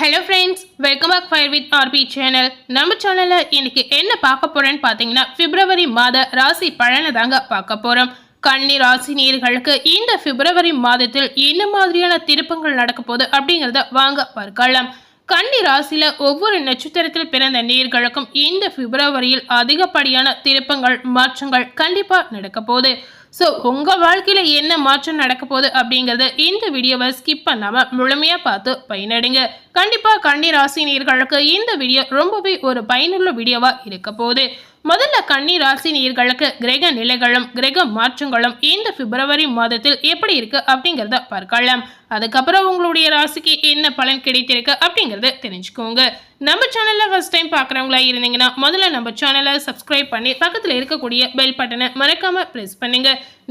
Hello friends welcome back fire with RP channel நம்ம சேனலில் இன்னைக்கு என்ன பார்க்க போகிறேன்னு பார்த்தீங்கன்னா பிப்ரவரி மாத ராசி பலனை தாங்க பார்க்க போகிறோம் கன்னி ராசி நேர்களுக்கு இந்த பிப்ரவரி மாதத்தில் என்ன மாதிரியான திருப்பங்கள் நடக்க போகுது அப்படிங்கிறத வாங்க பார்க்கலாம். கன்னி ராசியில் ஒவ்வொரு நட்சத்திரத்தில் பிறந்த நேர்களுக்கும் இந்த பிப்ரவரியில் அதிகப்படியான திருப்பங்கள் மாற்றங்கள் கண்டிப்பாக நடக்க போகுது. ஸோ உங்கள் வாழ்க்கையில் என்ன மாற்றம் நடக்க போகுது அப்படிங்கிறத இந்த வீடியோவை ஸ்கிப் பண்ணாமல் முழுமையாக பார்த்து பயனடைங்க. கண்டிப்பாக கண்ணீர் ஆசினியர்களுக்கு இந்த வீடியோ ரொம்பவே ஒரு பயனுள்ள வீடியோவாக இருக்க போகுது. முதல்ல கன்னி ராசி நீர்களுக்கு கிரக நிலைகளும் கிரக மாற்றங்களும் இந்த பிப்ரவரி மாதத்தில் எப்படி இருக்கு அப்படிங்கிறத பார்க்கலாம். அதுக்கப்புறம் உங்களுடைய ராசிக்கு என்ன பலன் கிடைத்திருக்கு அப்படிங்கிறத தெரிஞ்சுக்கோங்க. நம்ம சேனலில் ஃபர்ஸ்ட் டைம் பார்க்குறவங்களா இருந்தீங்கன்னா முதல்ல நம்ம சேனலை சப்ஸ்கிரைப் பண்ணி பக்கத்தில் இருக்கக்கூடிய பெல் பட்டனை மறக்காம ப்ரெஸ் பண்ணுங்க.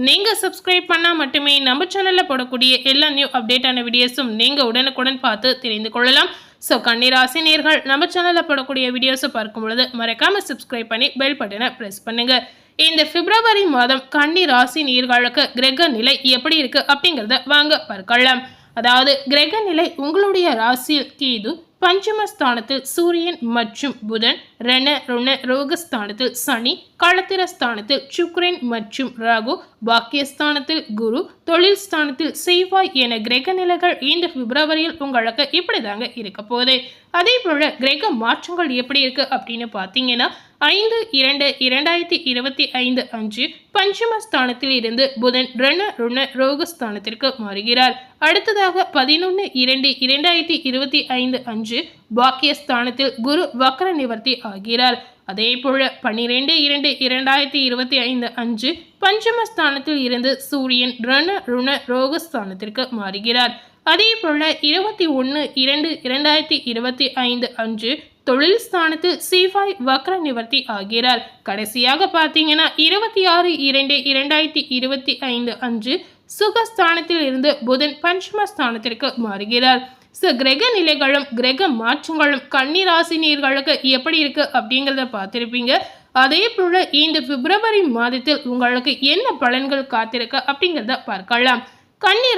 நீங்கள் சப்ஸ்கிரைப் பண்ணால் மட்டுமே நம்ம சேனலில் போடக்கூடிய எல்லா நியூ அப்டேட்டான வீடியோஸும் நீங்கள் உடனுக்குடன் பார்த்து தெரிந்து கொள்ளலாம். ஸோ கன்னிராசி நேர்கள் நம்ம சேனலில் போடக்கூடிய வீடியோஸை பார்க்கும் பொழுது மறக்காமல் சப்ஸ்கிரைப் பண்ணி பெல் பட்டனை ப்ரெஸ் பண்ணுங்க. இந்த பிப்ரவரி மாதம் கன்னி ராசி நீர்களுக்கு கிரக நிலை எப்படி இருக்கு அப்படிங்கிறத வாங்க பார்க்கலாம். அதாவது கிரக நிலை உங்களுடைய ராசியில் கீது பஞ்சமஸ்தானத்தில் சூரியன் மற்றும் புதன் ரண ருண ரோகஸ்தானத்தில் சனி களத்திர ஸ்தானத்தில் சுக்ரன் மற்றும் ராகு பாக்கியஸ்தானத்தில் குரு தொழில் ஸ்தானத்தில் செவ்வாய் என கிரக நிலைகள் இந்த பிப்ரவரியில் உங்களுக்கு இப்படி தாங்க இருக்க போகுது. அதே போல கிரக மாற்றங்கள் எப்படி இருக்கு அப்படின்னு பார்த்தீங்கன்னா ஐந்து இரண்டு இரண்டாயிரத்தி இருபத்தி ஐந்து அஞ்சு பஞ்சமஸ்தானத்தில் இருந்து புதன் ரண ருண ரோகஸ்தானத்திற்கு மாறுகிறார். அடுத்ததாக பதினொன்று இரண்டு இரண்டாயிரத்தி இருபத்தி ஐந்து அஞ்சு பாக்கியஸ்தானத்தில் குரு வக்ர நிவர்த்தி ஆகிறார். அதே போல பன்னிரெண்டு இரண்டு இரண்டாயிரத்தி இருபத்தி ஐந்து அஞ்சு பஞ்சமஸ்தானத்தில் இருந்து சூரியன் ரண ருண ரோகஸ்தானத்திற்கு மாறுகிறார். அதே போல இருபத்தி ஒன்று இரண்டு இரண்டாயிரத்தி இருபத்தி ஐந்து அஞ்சு தொழில் ஸ்தானத்தில் சிவாய் வக்ர நிவர்த்தி ஆகிறார். கடைசியாக பார்த்தீங்கன்னா இருபத்தி ஆறு இரண்டு இரண்டாயிரத்தி இருபத்தி ஐந்து அஞ்சு சுகஸ்தானத்தில் இருந்து புதன் பஞ்சமஸ்தானத்திற்கு மாறுகிறார். ஸோ கிரக நிலைகளும் கிரக மாற்றங்களும் கன்னிராசி எப்படி இருக்கு அப்படிங்கிறத பார்த்துருப்பீங்க. அதே போல இந்த பிப்ரவரி மாதத்தில் உங்களுக்கு என்ன பலன்கள் காத்திருக்கு அப்படிங்கிறத பார்க்கலாம். கன்னி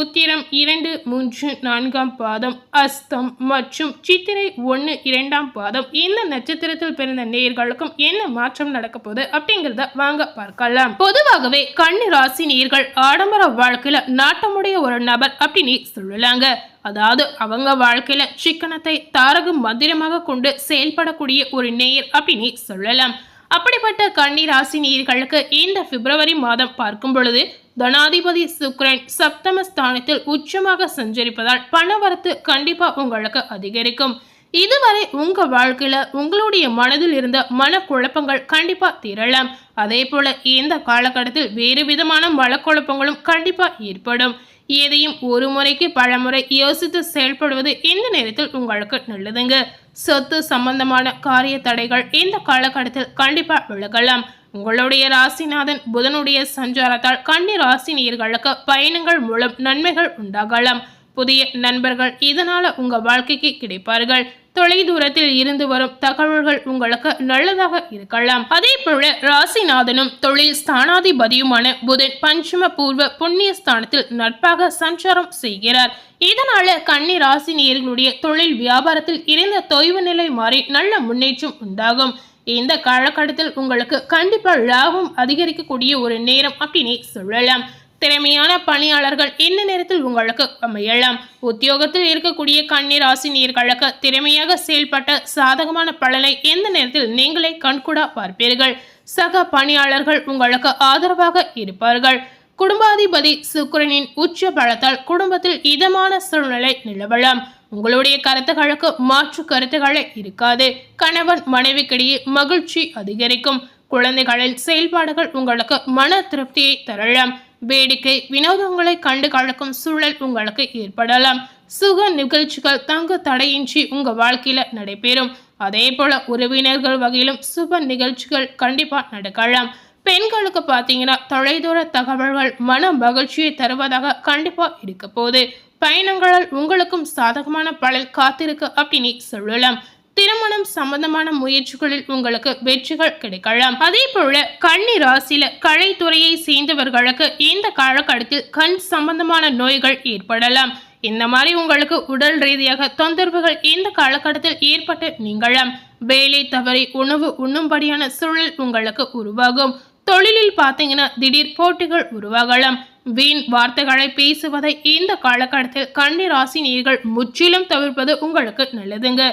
உத்திரம் இரண்டு மூன்று நான்காம் பாதம் அஸ்தம் மற்றும் சித்திரை ஒன்று இரண்டாம் பாதம். இந்த நட்சத்திரத்தில் பிறந்த நேர்களுக்கும் என்ன மாற்றம் நடக்க போகுது அப்படிங்கிறத வாங்க பார்க்கலாம். பொதுவாகவே கன்னி ராசி நேர்கள் ஆடம்பர வாழ்க்கையில நாட்டமுடைய ஒரு நபர் அப்படின்னு சொல்லலாங்க. அதாவது அவங்க வாழ்க்கையில சிக்கனத்தை தாரக மந்திரமாக கொண்டு செயல்படக்கூடிய ஒரு நேயர் அப்படின்னு சொல்லலாம். அப்படிப்பட்ட கன்னி ராசி நேர்களுக்கு இந்த பிப்ரவரி மாதம் பார்க்கும் பொழுது தனாதிபதி சுக்ரன் சப்தம ஸ்தானத்தில் உச்சமாக சஞ்சரிப்பதால் பணவரத்து கண்டிப்பா உங்களுக்கு அதிகரிக்கும். இதுவரை உங்க வாழ்க்கையில உங்களுடைய மனதில் இருந்த மனக்குழப்பங்கள் கண்டிப்பா திரளம். அதே போல இந்த காலகட்டத்தில் வேறு விதமான மனக்குழப்பங்களும் கண்டிப்பா ஏற்படும். எதையும் ஒரு முறைக்கு பலமுறை யோசித்து செயல்படுவது இந்த நேரத்தில் உங்களுக்கு நல்லதுங்க. சொத்து சம்பந்தமான காரிய தடைகள் இந்த காலகட்டத்தில் கண்டிப்பா விலகலாம். உங்களுடைய ராசிநாதன் புதனுடைய சஞ்சாரத்தால் கன்னி ராசி நேர்களுக்கு பயணங்கள் மூலம் நன்மைகள் உண்டாகலாம். புதிய நண்பர்கள் இதனால உங்க வாழ்க்கைக்கு கிடைப்பார்கள். தொலைதூரத்தில் இருந்து வரும் தகவல்கள் உங்களுக்கு நல்லதாக இருக்கலாம். அதே போல ராசிநாதனும் தொழில் ஸ்தானாதிபதியுமான புதன் பஞ்சம பூர்வ புண்ணிய ஸ்தானத்தில் நட்பாக சஞ்சாரம் செய்கிறார். இதனால கன்னி ராசி நேர்களுடைய தொழில் வியாபாரத்தில் இருந்த தொய்வு நிலை மாறி நல்ல முன்னேற்றம் உண்டாகும். இந்த காலகட்டத்தில் உங்களுக்கு கண்டிப்பாக லாபம் அதிகரிக்கக்கூடிய ஒரு நேரம் அப்படின்னு சொல்லலாம். திறமையான பணியாளர்கள் என்ன நேரத்தில் உங்களுக்கு அமையலாம்? உத்தியோகத்தில் இருக்கக்கூடிய கண்ணீர் ஆசினியர்களுக்கு திறமையாக செயல்பட்ட சாதகமான பலனை எந்த நேரத்தில் நீங்களே கண்கூடா பார்ப்பீர்கள்? சக பணியாளர்கள் உங்களுக்கு ஆதரவாக இருப்பார்கள். குடும்பாதிபதி சுக்கிரனின் உச்ச பலத்தால் குடும்பத்தில் இதமான சூழ்நிலை நிலவலாம். உங்களுடைய கருத்துகளுக்கு மாற்று கருத்துக்களே இருக்காது. கணவன் மனைவிக்கிடையே மகிழ்ச்சி அதிகரிக்கும். குழந்தைகளின் செயல்பாடுகள் உங்களுக்கு மன திருப்தியை தரலாம். வேடிக்கை வினோதங்களை கண்டு கலக்கும் சூழல் உங்களுக்கு ஏற்படலாம். சுக நிகழ்ச்சிகள் தங்கு தடையின்றி உங்க வாழ்க்கையில நடைபெறும். அதே போல உறவினர்கள் வகையிலும் சுப நிகழ்ச்சிகள் கண்டிப்பா நடக்கலாம். பெண்களுக்கு பார்த்தீங்கன்னா தொலைதூர தகவல்கள் மன மகிழ்ச்சியை தருவதாக கண்டிப்பா இருக்க போகுது பயணங்களால் உங்களுக்கும் சாதகமான பலன் காத்திருக்கு அப்படின்னு சொல்லலாம். திருமணம் சம்பந்தமான முயற்சிகளில் உங்களுக்கு வெற்றிகள் கிடைக்கலாம். அதே போல கண்ணி ராசியில கலைத்துறையை சேர்ந்தவர்களுக்கு இந்த காலகட்டத்தில் கண் சம்பந்தமான நோய்கள் ஏற்படலாம். இந்த மாதிரி உங்களுக்கு உடல் ரீதியாக தொந்தரவுகள் இந்த காலகட்டத்தில் ஏற்பட்டு நீங்களாம் வேலை தவறி உணவு உண்ணும்படியான சூழல் உங்களுக்கு உருவாகும். தொழிலில் பார்த்தீங்கன்னா திடீர் போட்டிகள் உருவாகலாம். வீண் வார்த்தைகளை பேசுவதை இந்த காலகட்டத்தில் கன்னி ராசி நீர்கள் முற்றிலும் தவிர்ப்பது உங்களுக்கு நல்லதுங்க.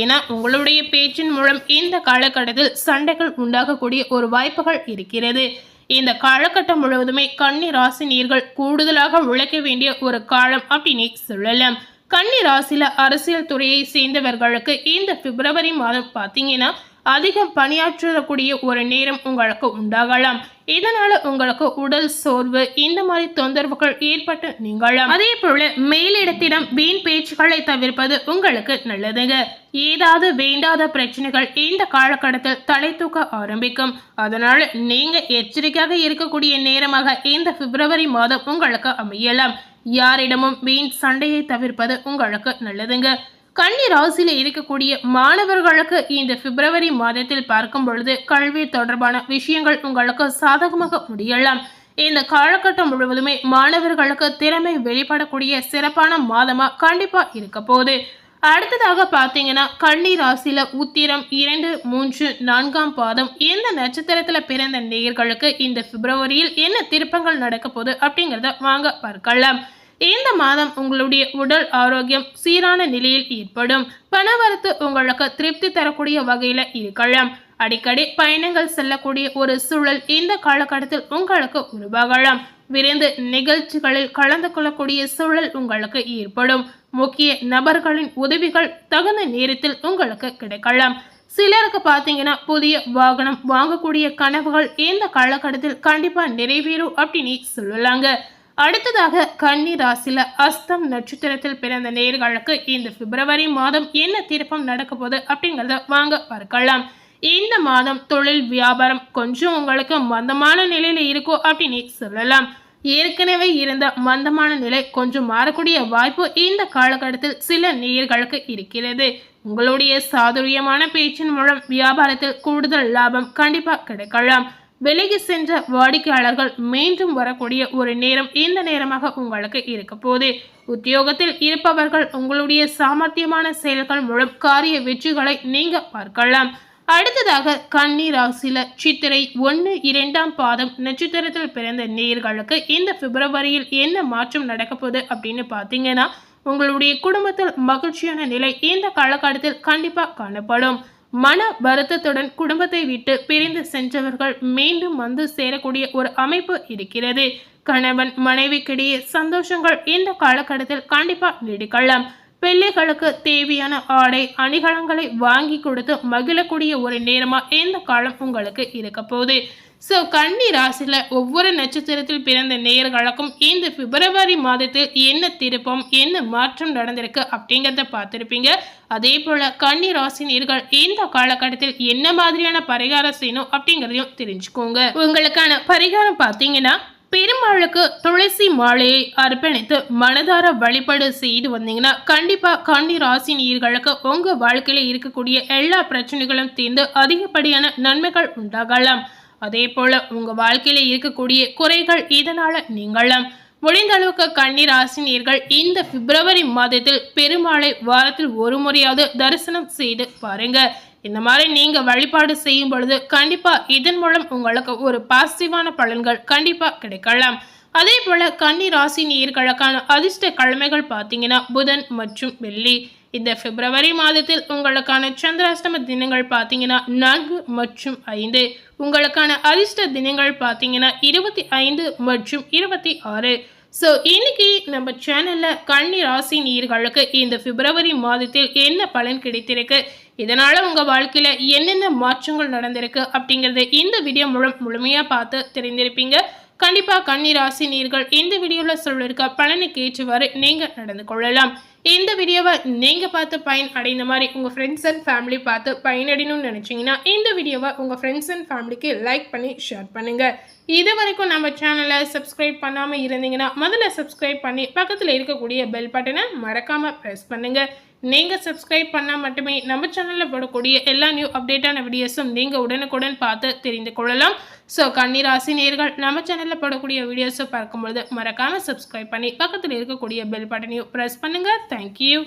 ஏன்னா உங்களுடைய பேச்சின் மூலம் இந்த காலகட்டத்தில் சண்டைகள் உண்டாகக்கூடிய ஒரு வாய்ப்புகள் இருக்கிறது. இந்த காலகட்டம் முழுவதுமே கன்னி ராசி நீர்கள் கூடுதலாக உழைக்க வேண்டிய ஒரு காலம் அப்படின்னு சொல்லலாம். கன்னிராசியில் அரசியல் துறையை சேர்ந்தவர்களுக்கு இந்த பிப்ரவரி மாதம் பார்த்தீங்கன்னா அதிகம் பணியாற்றக்கூடிய ஒரு நேரம் உங்களுக்கு உண்டாகலாம். இதனால உங்களுக்கு உடல் சோர்வு இந்த மாதிரி தொந்தரவுகள் ஏற்பட்டு நீங்களாம் அதே போல மேலிடத்திடம் வீண் பேச்சுக்களை தவிர்ப்பது உங்களுக்கு நல்லதுங்க. ஏதாவது வேண்டாத பிரச்சனைகள் இந்த காலகட்டத்தில் தலை தூக்க ஆரம்பிக்கும். அதனால நீங்க எச்சரிக்கையாக இருக்கக்கூடிய நேரமாக இந்த பிப்ரவரி மாதம் உங்களுக்கு அமையலாம். யாரிடமும் வீண் சண்டையை தவிர்ப்பது உங்களுக்கு நல்லதுங்க. கன்னி ராசியில் இருக்கக்கூடிய மாணவர்களுக்கு இந்த பிப்ரவரி மாதத்தில் பார்க்கும் பொழுது கல்வி தொடர்பான விஷயங்கள் உங்களுக்கு சாதகமாக முடியலாம். இந்த காலகட்டம் முழுவதுமே மாணவர்களுக்கு திறமை வெளிப்படக்கூடிய சிறப்பான மாதமாக கண்டிப்பாக இருக்க போகுது. அடுத்ததாக பார்த்தீங்கன்னா கன்னி ராசியில் உத்திரம் இரண்டு மூன்று நான்காம் பாதம் எந்த நட்சத்திரத்தில் பிறந்த நேயர்களுக்கு இந்த பிப்ரவரியில் என்ன திருப்பங்கள் நடக்க போகுது அப்படிங்கிறத வாங்க பார்க்கலாம். இந்த மாதம் உங்களுடைய உடல் ஆரோக்கியம் சீரான நிலையில் ஏற்படும். பணவரத்து உங்களுக்கு திருப்தி தரக்கூடிய வகையில் இருக்கலாம். அடிக்கடி பயணங்கள் செல்லக்கூடிய ஒரு சூழல் இந்த காலகட்டத்தில் உங்களுக்கு உருவாகலாம். விரைந்து நிகழ்ச்சிகளில் கலந்து கொள்ளக்கூடிய சூழல் உங்களுக்கு ஏற்படும். முக்கிய நபர்களின் உதவிகள் தகுந்த நேரத்தில் உங்களுக்கு கிடைக்கலாம். சிலருக்கு பார்த்தீங்கன்னா புதிய வாகனம் வாங்கக்கூடிய கனவுகள் இந்த காலகட்டத்தில் கண்டிப்பாக நிறைவேறும் அப்படின்னு சொல்லலாங்க. அடுத்ததாக கன்னி ராசியில் அஸ்தம் நட்சத்திரத்தில் பிறந்த நேர்களுக்கு இந்த பிப்ரவரி மாதம் என்ன திருப்பம் நடக்க போகுது அப்படிங்கிறத வாங்க பார்க்கலாம். இந்த மாதம் தொழில் வியாபாரம் கொஞ்சம் உங்களுக்கு மந்தமான நிலையில் இருக்கும் அப்படின்னு சொல்லலாம். ஏற்கனவே இருந்த மந்தமான நிலை கொஞ்சம் மாறக்கூடிய வாய்ப்பு இந்த காலகட்டத்தில் சில நேயர்களுக்கு இருக்கிறது. உங்களுடைய சாதுரியமான பேச்சின் மூலம் வியாபாரத்தில் கூடுதல் லாபம் கண்டிப்பாக கிடைக்கலாம். விலகி சென்ற வாடிக்கையாளர்கள் மீண்டும் வரக்கூடிய ஒரு நேரம் இந்த நேரமாக உங்களுக்கு இருக்க போது உத்தியோகத்தில் இருப்பவர்கள் உங்களுடைய சாமர்த்தியமான செயல்கள் மூலம் காரிய வெற்றிகளை நீங்க பார்க்கலாம். அடுத்ததாக கன்னி ராசியில சித்திரை ஒன்று இரண்டாம் பாதம் நட்சத்திரத்தில் பிறந்த நேர்களுக்கு இந்த பிப்ரவரியில் என்ன மாற்றம் நடக்க போகுது அப்படின்னு பார்த்தீங்கன்னா உங்களுடைய குடும்பத்தில் மகிழ்ச்சியான நிலை இந்த காலகட்டத்தில் கண்டிப்பாக காணப்படும். மன வருத்தத்துடன் குடும்பத்தை விட்டு பிரிந்து சென்றவர்கள் மீண்டும் வந்து சேரக்கூடிய ஒரு அமைப்பு இருக்கிறது. கணவன் மனைவிக்கிடையே சந்தோஷங்கள் இந்த காலகட்டத்தில் கண்டிப்பாக நீடிக்கலாம். பிள்ளைகளுக்கு தேவையான ஆடை அணிகலங்களை வாங்கி கொடுத்து மகிழக்கூடிய ஒரு நேரமாக இந்த காலம் உங்களுக்கு இருக்க போகுது. ஸோ கன்னி ராசியில் ஒவ்வொரு நட்சத்திரத்தில் பிறந்த நேயர்களுக்கும் இந்த பிப்ரவரி மாதத்தில் என்ன திருப்பம் என்ன மாற்றம் நடந்திருக்கு அப்படிங்கிறத பார்த்துருப்பீங்க. அதே போல் கன்னி ராசி நேர்கள் இந்த காலகட்டத்தில் என்ன மாதிரியான பரிகாரம் செய்யணும் அப்படிங்கிறதையும் தெரிஞ்சுக்கோங்க. உங்களுக்கான பரிகாரம் பார்த்தீங்கன்னா பெருமாளுக்கு துளசி மாலையை அர்ப்பணித்து மனதார வழிபாடு செய்து வந்தீங்கன்னா கண்டிப்பா கன்னி ராசி நீர்களுக்கு உங்க வாழ்க்கையில இருக்கக்கூடிய எல்லா பிரச்சனைகளும் தீர்ந்து அதிகப்படியான நன்மைகள் உண்டாகலாம். அதே போல உங்க வாழ்க்கையில இருக்கக்கூடிய குறைகள் இதனால நீங்களும் முடிந்த அளவுக்கு கண்ணீர் ஆசினியர்கள் இந்த பிப்ரவரி மாதத்தில் பெருமாளை வாரத்தில் ஒரு முறையாவது தரிசனம் செய்து பாருங்க. இந்த மாதிரி நீங்க வழிபாடு செய்யும் பொழுது கண்டிப்பா இதன் மூலம் உங்களுக்கு ஒரு பாசிட்டிவான பலன்கள் கண்டிப்பா கிடைக்கலாம். அதே போல கன்னி ராசி நீர்களுக்கான அதிர்ஷ்ட கிழமைகள் பார்த்தீங்கன்னா புதன் மற்றும் வெள்ளி. இந்த பிப்ரவரி மாதத்தில் உங்களுக்கான சந்திராஷ்டம தினங்கள் பார்த்தீங்கன்னா நான்கு மற்றும் ஐந்து. உங்களுக்கான அதிர்ஷ்ட தினங்கள் பார்த்தீங்கன்னா இருபத்தி ஐந்து மற்றும் இருபத்தி ஆறு. ஸோ இன்னைக்கு நம்ம சேனலில் கன்னி ராசி நீர்களுக்கு இந்த பிப்ரவரி மாதத்தில் என்ன பலன் கிடைத்திருக்கு? இதனால் உங்கள் வாழ்க்கையில் என்னென்ன மாற்றங்கள் நடந்திருக்கு அப்படிங்கிறத இந்த வீடியோ மூலம் முழுமையாக பார்த்து தெரிந்திருப்பீங்க. கண்டிப்பாக கன்னி ராசி நீர்கள் இந்த வீடியோவில் சொல்லியிருக்க பலனுக்கு ஏற்றுவாறு நீங்கள் நடந்து கொள்ளலாம். இந்த வீடியோவை நீங்கள் பார்த்து பயன் அடைந்த மாதிரி உங்கள் ஃப்ரெண்ட்ஸ் அண்ட் ஃபேமிலி பார்த்து பயனடையணும்னு நினச்சிங்கன்னா இந்த வீடியோவை உங்கள் ஃப்ரெண்ட்ஸ் அண்ட் ஃபேமிலிக்கு லைக் பண்ணி ஷேர் பண்ணுங்கள் இது வரைக்கும் நம்ம சேனலை சப்ஸ்கிரைப் பண்ணாமல் இருந்தீங்கன்னா முதல்ல சப்ஸ்கிரைப் பண்ணி பக்கத்தில் இருக்கக்கூடிய பெல் பட்டனை மறக்காமல் ப்ரெஸ் பண்ணுங்கள் நீங்கள் சப்ஸ்கிரைப் பண்ணால் மட்டுமே நம்ம சேனலில் போடக்கூடிய எல்லா நியூ அப்டேட்டான வீடியோஸும் நீங்கள் உடனுக்குடன் பார்த்து தெரிந்து கொள்ளலாம். ஸோ கன்னிராசி நேர்கள் நம்ம சேனலில் போடக்கூடிய வீடியோஸை பார்க்கும்பொழுது மறக்காமல் சப்ஸ்கிரைப் பண்ணி பக்கத்தில் இருக்கக்கூடிய பெல் பட்டனையும் ப்ரெஸ் பண்ணுங்கள் தேங்க்யூ